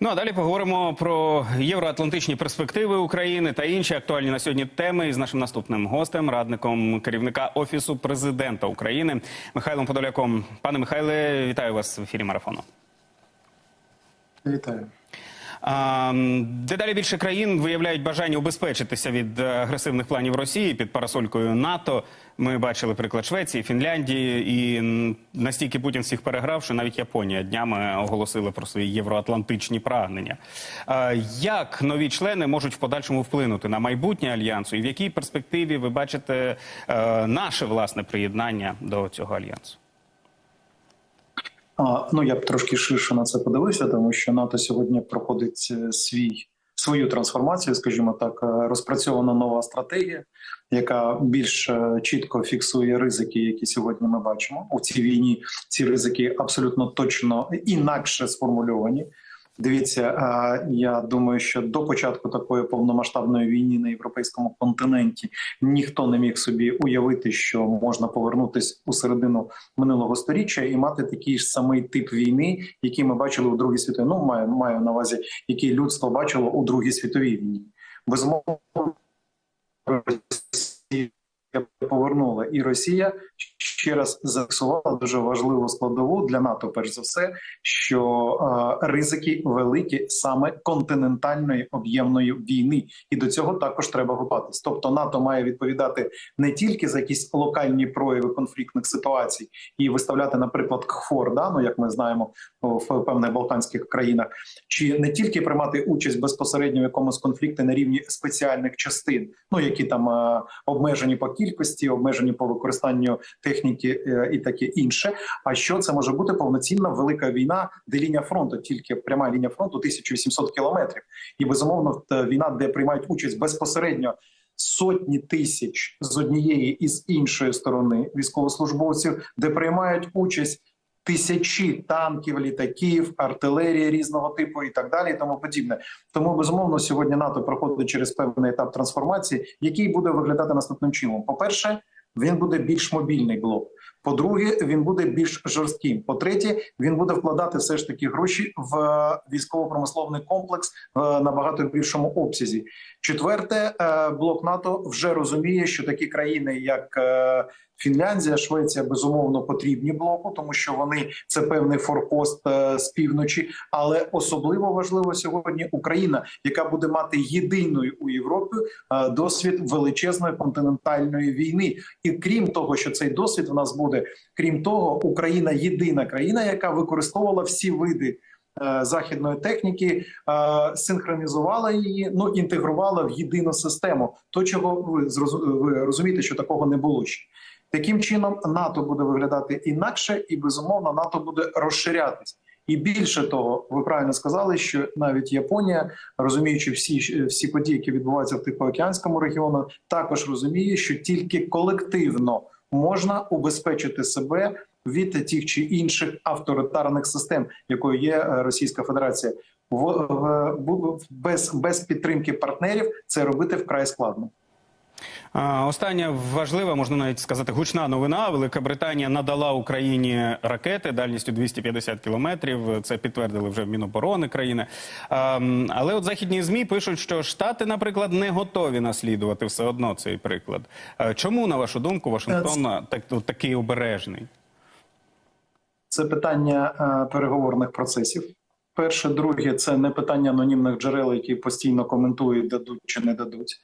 Ну а далі поговоримо про євроатлантичні перспективи України та інші актуальні на сьогодні теми з нашим наступним гостем, радником керівника офісу президента України Михайлом Подоляком. Пане Михайле, вітаю вас в ефірі марафону. Вітаю. Дедалі більше країн виявляють бажання убезпечитися від е, агресивних планів Росії під парасолькою НАТО. Ми бачили приклад Швеції, Фінляндії, і настільки Путін всіх переграв, що навіть Японія днями оголосила про свої євроатлантичні прагнення. Як нові члени можуть в подальшому вплинути на майбутнє альянсу, і в якій перспективі ви бачите е, наше власне приєднання до цього альянсу? Ну я б трошки ширше на це подивився, тому що НАТО сьогодні проходить е, свій свою трансформацію, скажімо так, Е, розпрацьована нова стратегія, яка більш е, чітко фіксує ризики, які сьогодні ми бачимо у цій війні. Ці ризики абсолютно точно інакше сформульовані. Дивіться, е, я думаю, що до початку такої повномасштабної війни на європейському континенті ніхто не міг собі уявити, що можна повернутися у середину минулого сторіччя і мати такий ж самий тип війни, який ми бачили у Другій світовій. Ну маю маю на увазі, який людство бачило у Другій світовій війні. Безумовно, Росія повернула, і Росія ще раз зафіксувала дуже важливу складову для НАТО, перш за все, що е, ризики великі саме континентальної об'ємної війни, і до цього також треба готуватись. Тобто НАТО має відповідати не тільки за якісь локальні прояви конфліктних ситуацій і виставляти, наприклад, КФОР, да, ну як ми знаємо в певних балканських країнах, чи не тільки приймати участь безпосередньо в якомусь конфлікті на рівні спеціальних частин, ну які там е, обмежені по кількості, обмежені по використанню техніки е, і таке інше. А що це може бути повноцінна велика війна, де лінія фронту, тільки пряма лінія фронту 1800 кілометрів, і безумовно війна, де приймають участь безпосередньо. Сотні тисяч з однієї і з іншої сторони військовослужбовців, де приймають участь тисячі танків, літаків, артилерії різного типу і так далі, і тому подібне. Тому безумовно сьогодні НАТО проходить через певний етап трансформації, який буде виглядати наступним чином. По перше, він буде більш мобільний блок. По-друге, він буде більш жорстким. По-третє, він буде вкладати все ж таки гроші в е, військово-промисловний комплекс в набагато більшому обсязі. Четверте, е, блок НАТО вже розуміє, що такі країни, як е, Фінляндія, Швеція, безумовно потрібні блоку, тому що вони це певний форпост е, з півночі. Але особливо важливо сьогодні Україна, яка буде мати єдиною у Європі е, досвід величезної континентальної війни. І крім того, що цей досвід у нас буде, крім того, Україна єдина країна, яка використовувала всі види. е, Західної техніки синхронізувала її, ну інтегрувала в єдину систему. То чого ви розумієте, що такого не було ще. Таким чином НАТО буде виглядати інакше, і безумовно НАТО буде розширятись. І більше того, ви правильно сказали, що навіть Японія, розуміючи всі всі події, які відбуваються в Тихоокеанському регіоні, також розуміє, що тільки колективно можна убезпечити себе від тих чи інших авторитарних систем, якою є е, Російська Федерація. В, в, в без, без підтримки партнерів це робити вкрай складно. Остання важлива, можна навіть сказати, гучна новина. Велика Британія надала Україні ракети дальністю 250 кілометрів. Це підтвердили вже в Міноборони країни. Але от західні змі пишуть, що Штати, наприклад, не готові наслідувати все одно цей приклад. Чому, на вашу думку, Вашингтон так такий обережний? Це питання е, переговорних процесів. Перше, друге, це не питання анонімних джерел, які постійно коментують, дадуть чи не дадуть.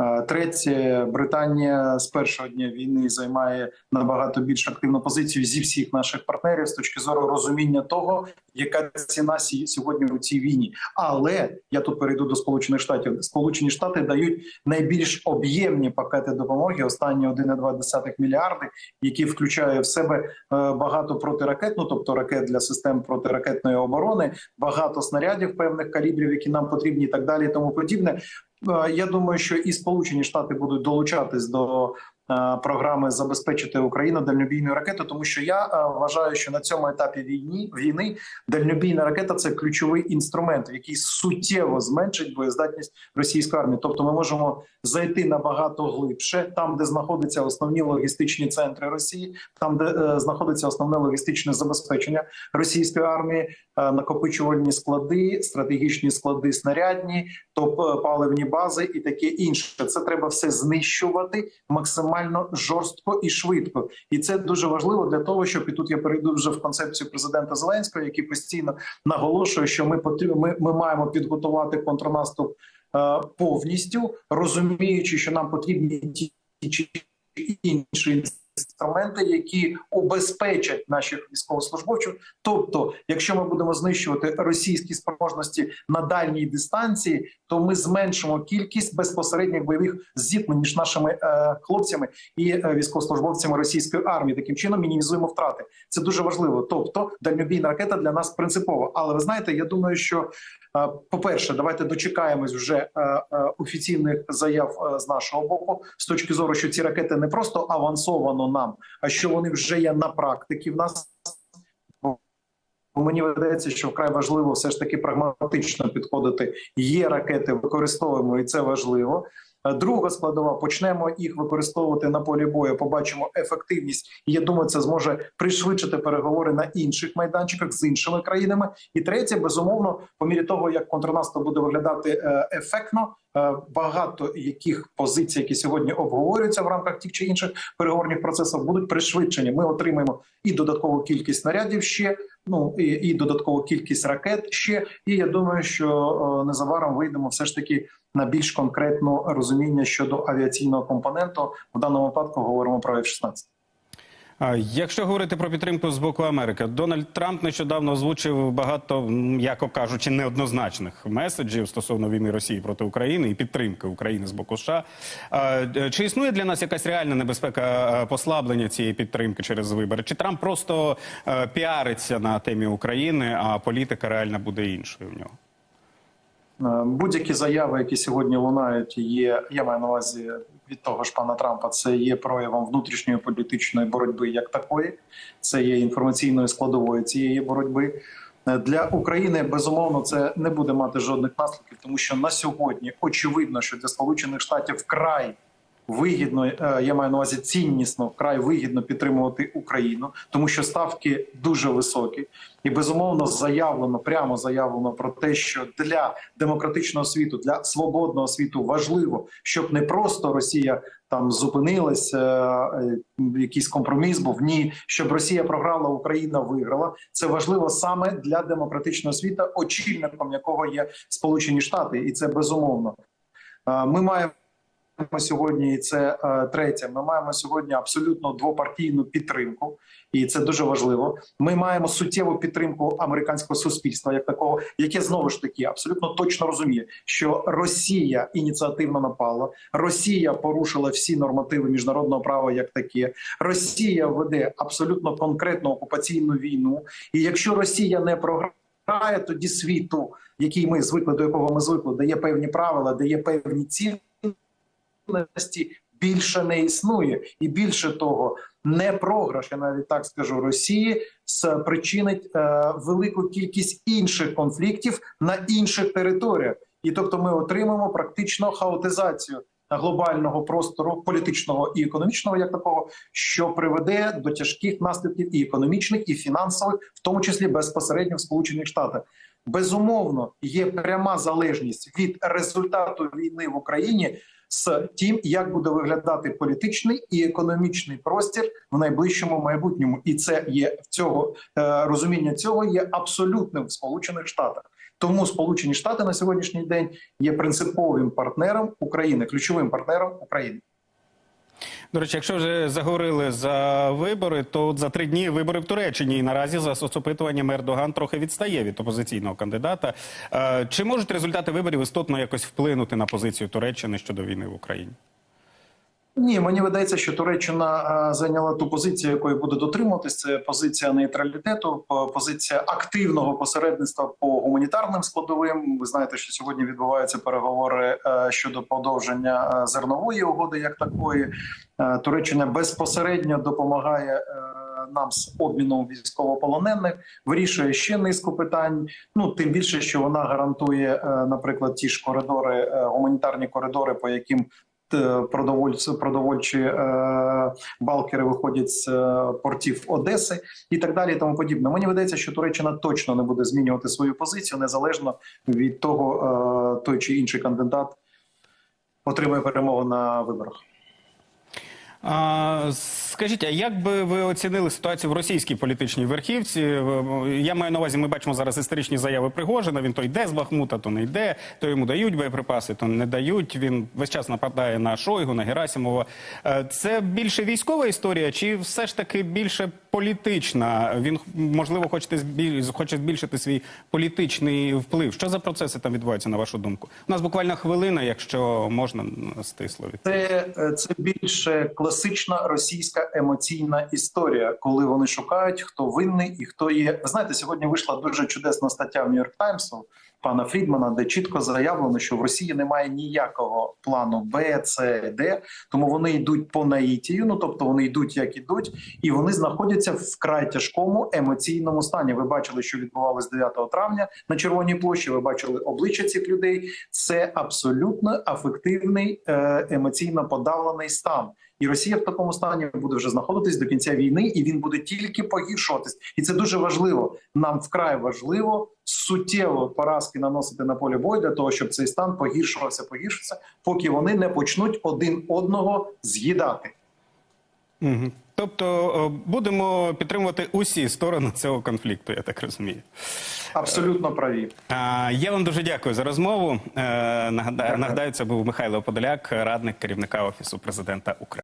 Е, Третє, Британія з першого дня війни займає набагато більш активну позицію зі всіх наших партнерів з точки зору розуміння того, яка ціна сьогодні у цій війні. Але я тут перейду до Сполучених Штатів. Сполучені Штати дають найбільш об'ємні пакети допомоги. Останні 1,2 мільярди, які включає в себе е, багато протиракет, ну тобто ракет для систем протиракетної оборони, багато снарядів певних калібрів, які нам потрібні, і так далі, і тому подібне. Е, Я думаю, що і Сполучені Штати будуть долучатись до е, програми забезпечити Україну дальнобійною ракетою, тому що я е, вважаю, що на цьому етапі війни війни дальнобійна ракета це ключовий інструмент, який суттєво зменшить боєздатність російської армії. Тобто, ми можемо зайти набагато глибше, там, де знаходяться основні логістичні центри Росії, там, де е, знаходиться основне логістичне забезпечення російської армії, е, накопичувальні склади, стратегічні склади снарядні, топ е, паливні бази і таке інше. Це треба все знищувати максимально жорстко і швидко. І це дуже важливо для того, щоб і тут я перейду вже в концепцію президента Зеленського, який постійно наголошує, що ми ми, ми маємо підготувати контрнаступ е, повністю, розуміючи, що нам потрібні ті чи інші інструменти, які убезпечать наших військовослужбовців. Тобто, якщо ми будемо знищувати російські спроможності на дальній дистанції, то ми зменшимо кількість безпосередніх бойових зіткнень між нашими е, хлопцями і е, військовослужбовцями російської армії. Таким чином мінімізуємо втрати. Це дуже важливо. Тобто, дальнобійна ракета для нас принципова. Але ви знаєте, я думаю, що по-перше, давайте дочекаємось вже е, е, офіційних заяв е, з нашого боку, з точки зору, що ці ракети не просто авансовано нам, а що вони вже є на практиці в нас. Мені видається, що вкрай важливо все ж таки прагматично підходити. Є ракети, використовуємо, і це важливо. Е, Друга складова почнемо їх використовувати на полі бою. Побачимо ефективність, і я думаю, це зможе пришвидшити переговори на інших майданчиках з іншими країнами. І третє, безумовно, по мірі того, як контрнаступ буде виглядати е, ефектно. Е, Багато яких позицій, які сьогодні обговорюються в рамках тих чи інших переговорних процесів, будуть пришвидшені. Ми отримаємо і додаткову кількість снарядів ще. Ну і, і додаткову кількість ракет ще. І я думаю, що е, незабаром вийдемо все ж таки на більш конкретне розуміння щодо авіаційного компоненту. В даному випадку говоримо про F-16. Якщо говорити про підтримку з боку Америки, Дональд Трамп нещодавно озвучив багато, м, яко кажучи, неоднозначних меседжів стосовно війни Росії проти України і підтримки України з боку США. Е, Чи існує для нас якась реальна небезпека е, послаблення цієї підтримки через вибори? Чи Трамп просто е, піариться на темі України, а політика реальна буде іншою в нього? Будь-які заяви, які сьогодні лунають, є я маю на увазі від того ж пана Трампа. Це є проявом внутрішньої політичної боротьби як такої, це є інформаційною складовою цієї боротьби. Е, Для України безумовно це не буде мати жодних наслідків, тому що на сьогодні очевидно, що для Сполучених Штатів вкрай вигідно, е, я маю на увазі ціннісно, вкрай вигідно підтримувати Україну, тому що ставки дуже високі, і безумовно заявлено, прямо заявлено про те, що для демократичного світу, для свободного світу важливо, щоб не просто Росія там зупинилась, е, е, якийсь компроміс був. Ні, щоб Росія програла, Україна виграла. Це важливо саме для демократичного світу, очільником якого є Сполучені Штати, і це безумовно. Ми маємо сьогодні, і це е, третє. Ми маємо сьогодні абсолютно двопартійну підтримку, і це дуже важливо. Ми маємо суттєву підтримку американського суспільства, як такого, яке знову ж таки абсолютно точно розуміє, що Росія ініціативно напала, Росія порушила всі нормативи міжнародного права, як таке. Росія веде абсолютно конкретну окупаційну війну. І якщо Росія не програє, тоді світу, який ми звикли до якого ми звикли, дає певні правила, дає певні цілі цінності більше не існує, і більше того, не програш, я навіть так скажу, Росії спричинить е, велику кількість інших конфліктів на інших територіях, і тобто ми отримаємо практично хаотизацію глобального простору політичного і економічного, як такого, що приведе до тяжких наслідків і економічних, і фінансових, в тому числі безпосередньо в Сполучених Штатах. Безумовно, є пряма залежність від результату війни в Україні з тим, як буде виглядати політичний і економічний простір в найближчому майбутньому, і це є в цього е, розуміння цього є абсолютним в Сполучених Штатах. Тому Сполучені Штати на сьогоднішній день є принциповим партнером України, ключовим партнером України. До речі, якщо вже заговорили за вибори, то за три дні вибори в Туреччині і наразі за соцопитуваннями Ердоган трохи відстає від опозиційного кандидата. Е, Чи можуть результати виборів істотно якось вплинути на позицію Туреччини щодо війни в Україні? Ні, мені видається, що Туреччина е, зайняла ту позицію, якої буде дотримуватись. Це позиція нейтралітету, позиція активного посередництва по гуманітарним складовим. Ви знаєте, що сьогодні відбуваються переговори е, щодо подовження е, зернової угоди, як такої. Туреччина безпосередньо допомагає. Нам з обміном військовополонених вирішує ще низку питань. Ну тим більше, що вона гарантує, наприклад, ті ж коридори, гуманітарні коридори, по яким е, продовольці, продовольчі е, балкери виходять з е, портів Одеси і так далі. І тому подібне. Мені видається, що Туреччина точно не буде змінювати свою позицію незалежно від того, е, той чи інший кандидат отримує перемогу на виборах. А, скажіть, а як би ви оцінили ситуацію в російській політичній верхівці? Я маю на увазі, ми бачимо зараз історичні заяви Пригожина. Він то йде з Бахмута, то не йде, то йому дають боєприпаси, то не дають. Він весь час нападає на Шойгу, на Герасимова. Е, Це більше військова історія, чи все ж таки більше політична? Він можливо хоче хоче збільшити свій політичний вплив. Що за процеси там відбуваються, на вашу думку? У нас буквально хвилина, якщо можна стисло. Це, е, це більше класична російська емоційна історія, коли вони шукають, хто винний і хто є. Ви знаєте, сьогодні вийшла дуже чудесна стаття в Нью-Йорк Таймсу пана Фрідмана, де чітко заявлено, що в Росії немає ніякого плану Б, С, Д, тому вони йдуть по наїтію, ну тобто вони йдуть як ідуть, і вони знаходяться в вкрай тяжкому емоційному стані. Ви бачили, що відбувалось 9 травня на Червоній площі. Ви бачили обличчя цих людей. Це абсолютно афективний е, емоційно подавлений стан. І Росія в такому стані буде вже знаходитись до кінця війни, і він буде тільки погіршуватись. І це дуже важливо. Нам вкрай важливо суттєво поразки наносити на полі бою для того, щоб цей стан погіршувався, погіршився, поки вони не почнуть один одного з'їдати. Угу. Тобто е, будемо підтримувати усі сторони цього конфлікту, я так розумію. Абсолютно праві. Я вам дуже дякую за розмову. Е, Нагадаю, нагадаю, це був Михайло Подоляк, радник керівника офісу президента України.